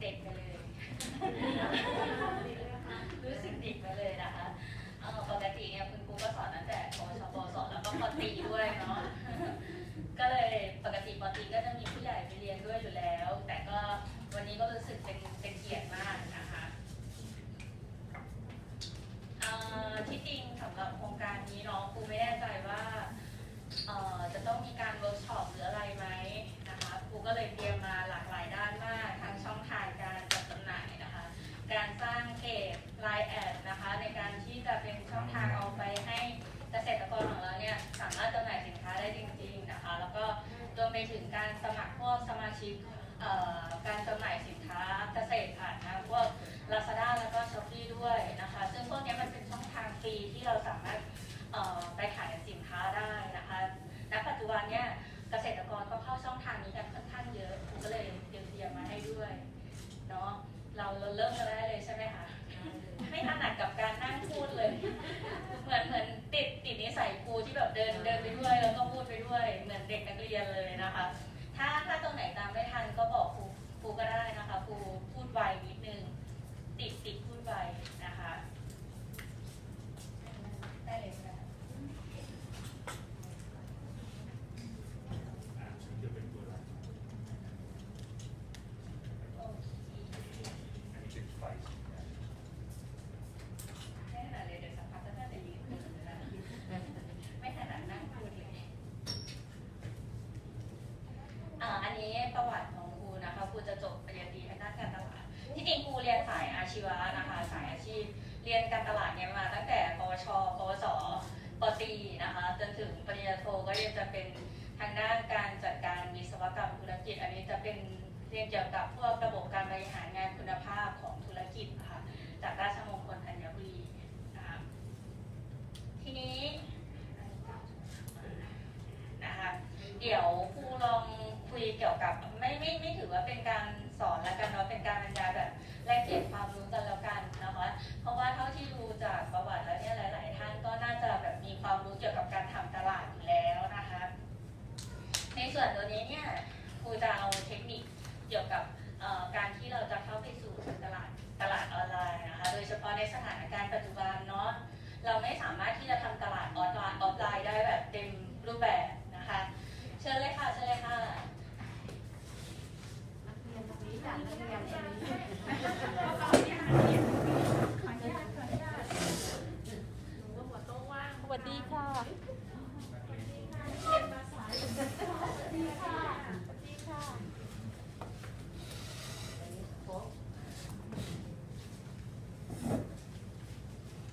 เด็กไปเลย รู้สึกเด็กไปเลยนะคะเอ่อปกติเนี่ยคุณครูก็สอนตั้งแต่ปชปสอนแล้วก็ปตีด้วยเนาะ ก็เลยปกติปตีก็จะมีผู้ใหญ่ไปเรียนด้วยอยู่แล้ว แต่ก็วันนี้ก็รู้สึกเป็นเป็นเกียรติมากนะคะที่จริงสำหรับโครงการนี้เนาะครูไม่แน่ใจว่าจะต้องมีการเวิร์กช็อปหรืออะไรไหมนะคะครูก็เลยเตรียมมาหลากหลายด้านมากทั้งช่องทางการจัดจำหน่ายนะคะ การสร้างเพจไลน์แอดนะคะ ในการที่จะเป็นช่องทางเอาไปให้เกษตรกรของเราเนี่ยสามารถจำหน่ายสินค้าได้จริงๆนะคะ แล้วก็รวมไปถึงการสมัครพวกสมาชิกเอ่อการจำหน่ายสินค้าเกษตรผ่านทางพวก Lazada แล้วก็ Shopee ด้วยนะคะ ซึ่งพวกเนี้ยมันเป็นช่องทางฟรีที่เราสามารถเอ่อไปขายสินค้าได้นะคะ ณ ปัจจุบันเนี่ยเกษตรกรก็เข้าช่องทางนี้กันค่อนข้างเยอะผมก็เลยเตรียมเตรียมมาให้ด้วยเนาะ เราเราเริ่มกันได้เลยใช่ไหมคะ ไม่ถนัดกับการนั่งพูดเลย เหมือนเหมือนติดติดนิสัยครูที่แบบเดินเดินไปด้วยแล้วก็พูดไปด้วย เหมือนเด็กนักเรียนเลยนะคะ ถ้าถ้าตรงไหนตามไม่ทันก็บอกครูครูก็ได้นะคะครูพูดไวนิดนึง ติดติดพูดไวนะคะ ได้เลยค่ะ อ่าฉันจะเป็นตัวหลัก โอเค อันนี้เป็นไฟสีแดง ไม่ถนัดเลยเดี๋ยวสักพักก็น่าจะยืนขึ้นแล้วนะไม่ถนัดนั่งพูดเลย อ่าอันนี้ ประวัติของครูนะคะครูจะจบปริญญาตรีทางด้านการตลาด ที่จริงครูเรียนสายอาชีวะนะคะ สายอาชีพ เรียนการตลาดเนี่ยมา ตั้งแต่ปวชปวสปตรีนะคะจนถึงปริญญาโทก็ยังจะเป็นทางด้านการจัดการวิศวกรรมธุรกิจ อันนี้จะเป็นเรียนเกี่ยวกับพวกระบบการบริหารงานคุณภาพของธุรกิจนะคะจากราชมงคลธัญบุรีนะคะทีนี้นะคะเดี๋ยวครูลองคุยเกี่ยวกับ ไม่ไม่ไม่ถือว่าเป็นการสอนแล้วกันเนาะเป็นการบรรยายแบบแลกเปลี่ยนความรู้กันแล้วกันนะคะเพราะว่าเท่าที่ดูจากประวัติแล้วเนี่ยหลาย ๆ ท่านก็น่าจะแบบมีความรู้เกี่ยวกับการทำตลาดอยู่แล้วนะคะ ในส่วนตัวนี้เนี่ยครูจะเอาเทคนิคเกี่ยวกับเอ่อการที่เราจะเข้าไปสู่ตลาดตลาดออนไลน์นะคะ โดยเฉพาะในสถานการณ์ปัจจุบันเนาะ เราไม่สามารถที่จะทำตลาดออนไลน์ออฟไลน์ได้แบบเต็มรูปแบบนะคะ เชิญเลยค่ะ เชิญเลยค่ะ สวัสดี ค่ะนักเรียน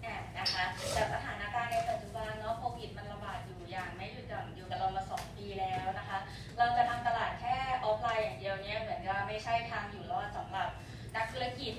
เนี่ยนะคะจากสถานการณ์ในปัจจุบันเนาะโควิดมันระบาดอยู่อย่างไม่หยุดหย่อนอยู่กับเรามาสองปีแล้วนะคะ เราจะทำตลาดแค่ออฟไลน์อย่างเดียวเนี่ยเหมือนกับไม่ใช่ทางอยู่รอดสำหรับนักธุรกิจ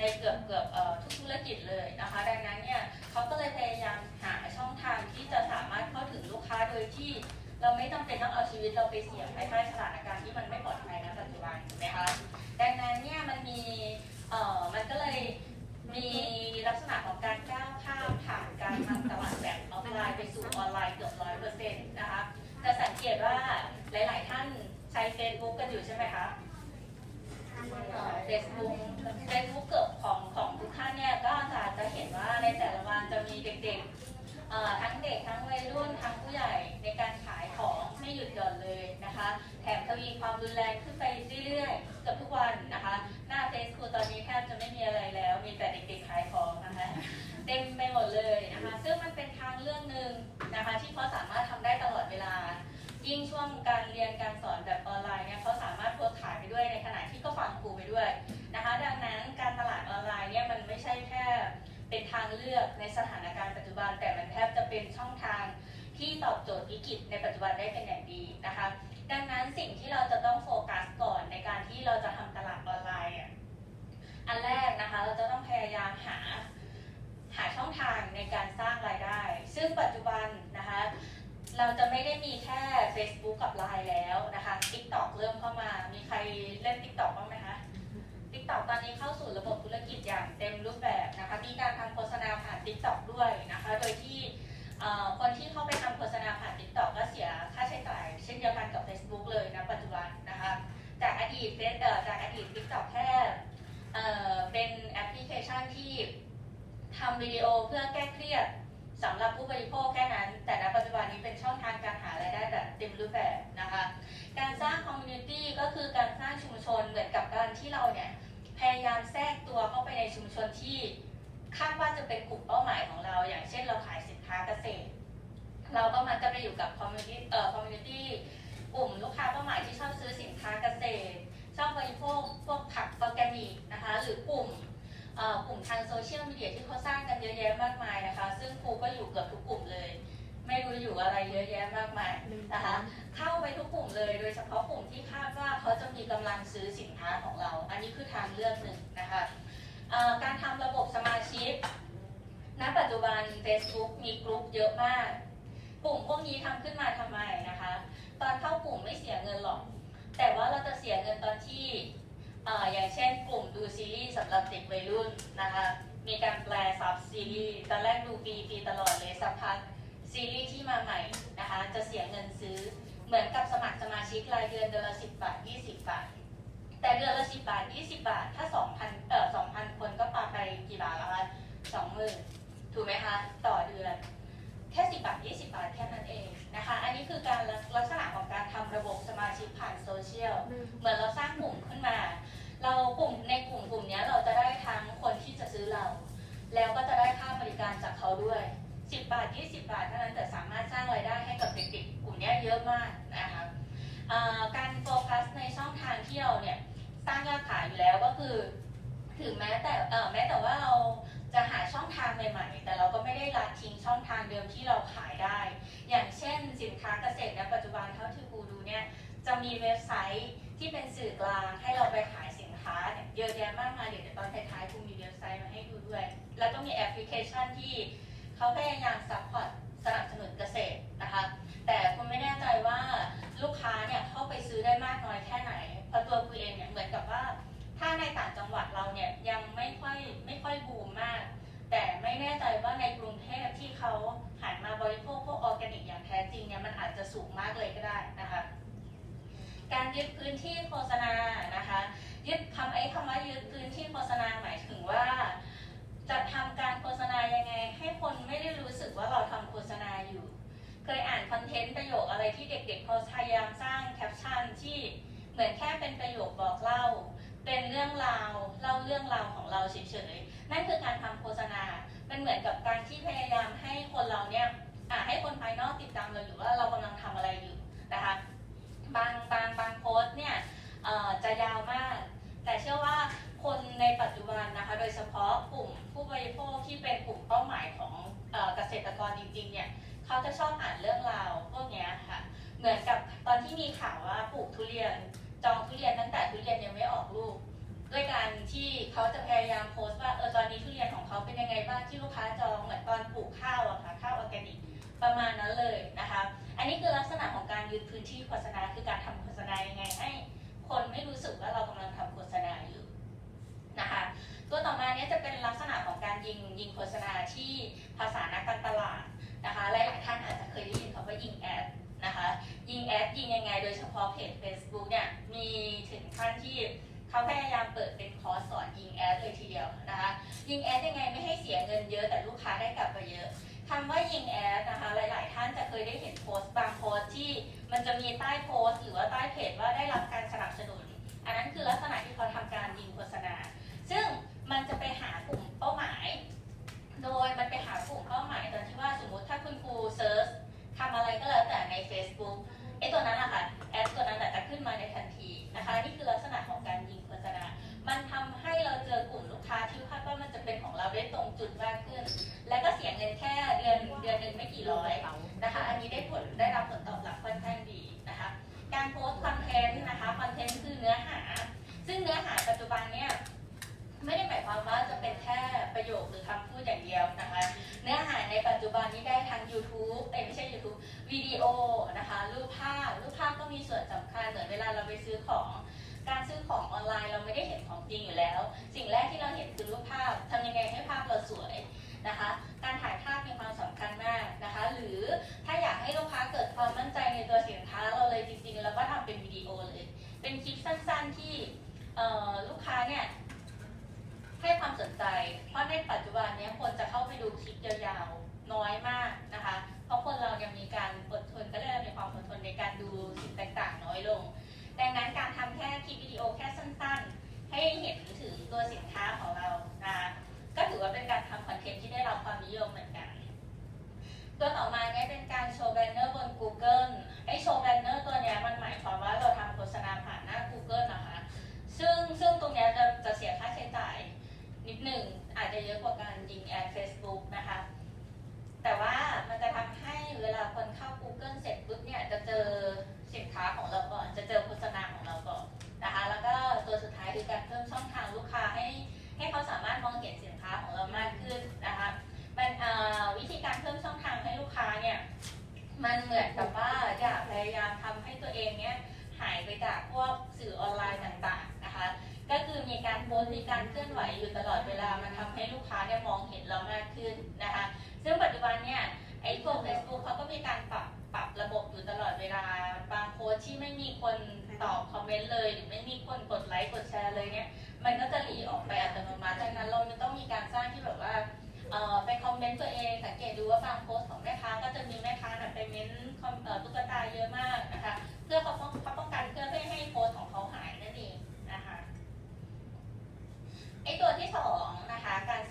ในเกือบเกือบทุกธุรกิจเลยนะคะ ดังนั้นเนี่ยเขาก็เลยพยายามหาช่องทางที่จะสามารถเข้าถึงลูกค้าโดยที่เราไม่จำเป็นต้องเอาชีวิตเราไปเสี่ยงภายใต้สถานการณ์ที่มันไม่ปลอดภัยณปัจจุบันถูกไหมคะดังนั้นเนี่ยมันมีเอ่อมันก็เลยมีลักษณะของการก้าวข้ามผ่านการทำตลาดแบบออฟไลน์ไปสู่ออนไลน์เกือบร้อยเปอร์เซ็นต์นะคะจะสังเกตว่าหลาย ๆ ท่านใช้ Facebook กันอยู่ใช่ไหมคะ เฟซบุ๊กเฟซบุ๊กเกือบของของทุกท่านเนี่ยก็จะจะเห็นว่าในแต่ละวันจะมีเด็กๆทั้งเด็กทั้งวัยรุ่นทั้งผู้ใหญ่ในการขายของไม่หยุดหย่อนเลยนะคะ แถมทวีความรุนแรงขึ้นไปเรื่อยๆกือบทุกวันนะคะ หน้าเฟซบุ๊กตอนนี้แทบจะไม่มีอะไรแล้ว มีแต่เด็กๆขายของนะคะเต็มไปหมดเลยนะคะ ซึ่งมันเป็นทางเรื่องหนึ่งนะคะ ที่เขาสามารถทำได้ตลอดเวลา ยิ่งช่วงการเรียนการสอนแบบออนไลน์เนี่ย ที่ตอบโจทย์วิกฤตในปัจจุบันได้เป็นอย่างดีนะคะ ดังนั้นสิ่งที่เราจะต้องโฟกัสก่อนในการที่เราจะทำตลาดออนไลน์อันแรกนะคะเราจะต้องพยายามหาหาช่องทางในการสร้างรายได้ ซึ่งปัจจุบันนะคะเราจะไม่ได้มีแค่ Facebook กับ Line แล้วนะคะ TikTok เริ่มเข้ามา มีใครเล่น TikTok บ้างไหมคะ TikTok ตอนนี้เข้าสู่ระบบธุรกิจอย่างเต็มรูปแบบนะคะ มีการทำโฆษณาผ่าน TikTok ด้วยนะคะ โดยที่คนที่เข้าไปทำโฆษณาผ่าน TikTok ก็เสียค่าใช้จ่ายเช่นเดียวกันกับ Facebook เลยนะปัจากอดีตเฟซเอ่อจากอดีต TikTok แค่เอ่อเป็นแอปพลิเคชันที่ทำวิดีโอเพื่อแก้เครียดสำหรับผู้บริโภคแค่นั้น แต่ณปัจจุบันนี้เป็นช่องทางการหารายได้แบบเต็มรูปแบบนะคะ การสร้างคอมมูนิตี้ก็คือการสร้างชุมชนเหมือนกับการที่เราเนี่ยพยายามแทรกตัวเข้าไปในชุมชนที่คาดว่าจะเป็นกลุ่มเป้าหมายของเรา อย่างเช่นเราขายสินค้าเกษตร เราก็มันจะไปอยู่กับคอมมูนิตี้เอ่อคอมมูนิตี้กลุ่มลูกค้าเป้าหมายที่ชอบซื้อสินค้าเกษตร ชอบบริโภคพวกผักออร์แกนิกนะคะ หรือกลุ่มเอ่อกลุ่มทางโซเชียลมีเดียที่เขาสร้างกันเยอะแยะมากมายนะคะ ซึ่งครูก็อยู่เกือบทุกกลุ่มเลย ไม่รู้อยู่อะไรเยอะแยะมากมายนะคะ เข้าไปทุกกลุ่มเลย โดยเฉพาะกลุ่มที่คาดว่าเขาจะมีกำลังซื้อสินค้าของเรา อันนี้คือทางเลือกหนึ่งนะคะเอ่อการทำระบบสมาชิกณปัจจุบัน Facebook มีกลุ่มเยอะมาก กลุ่มพวกนี้ทำขึ้นมาทำไมนะคะ ตอนเข้ากลุ่มไม่เสียเงินหรอก แต่ว่าเราจะเสียเงินตอนที่ออย่างเช่นกลุ่มดูซีรีส์สำหรับเด็กวัยรุ่นนะคะ มีการแปลซับซีรีส์ตอนแรกดูฟรีฟรีตลอดเลยสักพักซีรีส์ที่มาใหม่นะคะ จะเสียเงินซื้อเหมือนกับสมัครสมาชิกรายเดือนเดือนละ10บาท20บบาท แต่เดือนละ10บาท20บาท ถ้า2,000เอ่อ2,000คนก็ปาไปกี่บาทแล้วคะ20,000ถูกไหมคะ ต่อเดือน แค่10บบาท20บาทแค่นั้นเอง นะคะ อันนี้คือการลักษณะของการทำระบบสมาชิกผ่านโซเชียล เหมือนเราสร้างกลุ่มขึ้นมา เรากลุ่มในกลุ่มกลุ่มเนี้ยเราจะได้ทั้งคนที่จะซื้อเรา แล้วก็จะได้ค่าบริการจากเขาด้วย 10 บาท 20 บาทเท่านั้นแต่สามารถสร้างรายได้ให้กับเด็กๆกลุ่มเนี้ยเยอะมากนะคะอ่าการโฟกัสในช่องทางที่เราเนี่ยสร้างยอดขายอยู่แล้วก็คือถึงแม้แต่เอ่อแม้แต่ว่าเราจะหาช่องทางใหม่ๆแต่เราก็ไม่ได้ละทิ้งช่องทางเดิมที่เราขายได้ อย่างเช่นสินค้าเกษตรในปัจจุบันเท่าที่ครูดูเนี่ยจะมีเว็บไซต์ที่เป็นสื่อกลางให้เราไปขายสินค้าเนี่ยเยอะแยะมากมายเดี๋ยวตอนท้ายๆครูมีเว็บไซต์มาให้ดูด้วย แล้วก็มีแอปพลิเคชันที่เขาพยายามซัพพอร์ตสนับสนุนเกษตรนะคะแต่คุณไม่แน่ใจว่าลูกค้าเนี่ยเข้าไปซื้อได้มากน้อยแค่ไหนเพราะตัวคุณเองเนี่ยเหมือนกับว่าถ้าในต่างจังหวัดเราเนี่ยยังไม่ค่อยไม่ค่อยบูมมาก แต่ไม่แน่ใจว่าในกรุงเทพที่เขา หันมาบริโภคพวกออร์แกนิกอย่างแท้จริงเนี่ยมันอาจจะสูงมากเลยก็ได้นะคะ การยึดพื้นที่โฆษณานะคะ ยึดคำไอ้คำว่ายึดพื้นที่โฆษณาหมายถึงว่าจะทำการโฆษณายังไง ให้คนไม่ได้รู้สึกว่าเราทำโฆษณาอยู่ เคยอ่านคอนเทนต์ประโยคอะไรที่เด็กๆเขาพยายามสร้างแคปชั่นที่เหมือนแค่เป็นประโยคบอกเล่า เป็นเรื่องราวเล่าเรื่องราวของเราเฉยๆนั่นคือการทำโฆษณา มันเหมือนกับการที่พยายามให้คนเราเนี่ยให้คนภายนอกติดตามเราอยู่ว่าเรากำลังทำอะไรอยู่นะคะบางบางบางโพสต์เนี่ยจะยาวมาก แต่เชื่อว่าคนในปัจจุบันนะคะโดยเฉพาะกลุ่มผู้บริโภคที่เป็นกลุ่มเป้าหมายของเกษตรกรจริงๆเนี่ยเขาจะชอบอ่านเรื่องราวพวกนี้ค่ะเหมือนกับตอนที่มีข่าวว่าปลูกทุเรียนจองทุเรียนตั้งแต่ทุเรียนยังไม่ออกลูก ด้วยการที่เขาจะพยายามโพ ที่ลูกค้าจองเหมือนตอนปลูกข้าวอะค่ะข้าวออร์แกนิกประมาณนั้นเลยนะคะอันนี้คือลักษณะของการยึดพื้นที่โฆษณาคือการทำโฆษณายังไงให้คนไม่รู้สึกว่าเรากำลังทำโฆษณาอยู่นะคะตัวต่อมาเนี้ยจะเป็นลักษณะของการยิงยิงโฆษณาที่ภาษานักการตลาดนะคะหลายๆท่านอาจจะเคยได้ยินคำว่ายิงแอดนะคะยิงแอดยิงยังไง โดยเฉพาะเพจ Facebook เนี่ยมีถึงขั้นที่ เขาพยายามเปิดเป็นคอร์สสอนยิงแอดเลยทีเดียวนะคะยิงแอดยังไงไม่ให้เสียเงินเยอะแต่ลูกค้าได้กลับมาเยอะคำว่ายิงแอดนะคะหลาย ๆ ท่านจะเคยได้เห็นโพสต์บางโพสต์ที่มันจะมีใต้โพสต์หรือว่าใต้เพจว่าได้รับการสนับสนุน อันนั้นคือลักษณะที่เขาทำการยิงโฆษณา ซึ่งมันจะไปหากลุ่มเป้าหมาย สนใจ เพราะในปัจจุบันนี้คนจะเข้าไปดูคลิปยาวๆ น้อยมากนะคะ เพราะคนเรายังมีการอดทนก็เลยมีความอดทนในการดูสิ่งต่างๆ น้อยลง ดังนั้นการทำแค่คลิปวิดีโอแค่สั้นๆ ให้เห็นถึงตัวสินค้าของเรานะก็ถือว่าเป็นการทำคอนเทนต์ที่ได้รับความนิยมเหมือนกัน ตัวต่อมาเนี่ย บันเนี่ยไอ้กลุ่ม Facebook เขาก็มีการปรับปรับระบบอยู่ตลอดเวลา บางโพสที่ไม่มีคนตอบคอมเมนต์เลย หรือไม่มีคนกดไลค์กดแชร์เลยเนี่ย มันก็จะรีออกไปอัตโนมัติดังนั้นเราต้องมีการสร้างที่แบบว่าไปคอมเมนต์ตัวเอง สังเกตดูว่าบางโพสของแม่ค้าก็จะมีแม่ค้าไปเม้นต์ตุ๊กตาเยอะมากนะคะ เพื่อเขาป้องเขาป้องกันเพื่อไม่ให้โพสของเขาหายนั่นเองนะคะไอตัวที่สองนะคะการ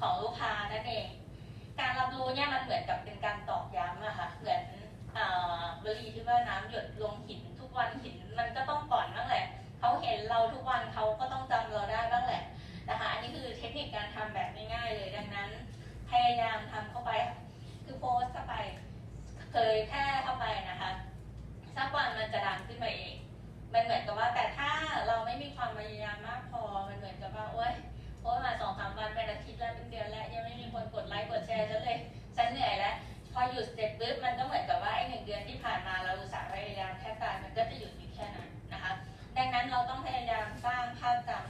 ของลูกค้านั่นเอง การรับรู้เนี่ยมันเหมือนกับเป็นการตอกย้ำอะค่ะ เหมือนบรีที่ว่าน้ำหยดลงหินทุกวันหินมันก็ต้องก่อนบ้างแหละเขาเห็นเราทุกวันเขาก็ต้องจำเราได้บ้างแหละนะคะ อันนี้คือเทคนิคการทำแบบง่ายๆเลยดังนั้น พยายามทำเข้าไป คือโพสเข้าไปเคยแค่เข้าไปนะคะสักวันมันจะดังขึ้นมาเอง มันเหมือนกับว่าแต่ถ้าเราไม่มีความพยายามมากพอมันเหมือนกับว่าโอ๊ย พอหยุดเสร็จปุ๊บมันก็เหมือนกับว่าไอ้หนึ่งเดือนที่ผ่านมาเราส่าพยายามแค่การมันก็จะหยุดอยู่แค่นั้นนะคะ ดังนั้นเราต้องพยายามสร้างภาพจำ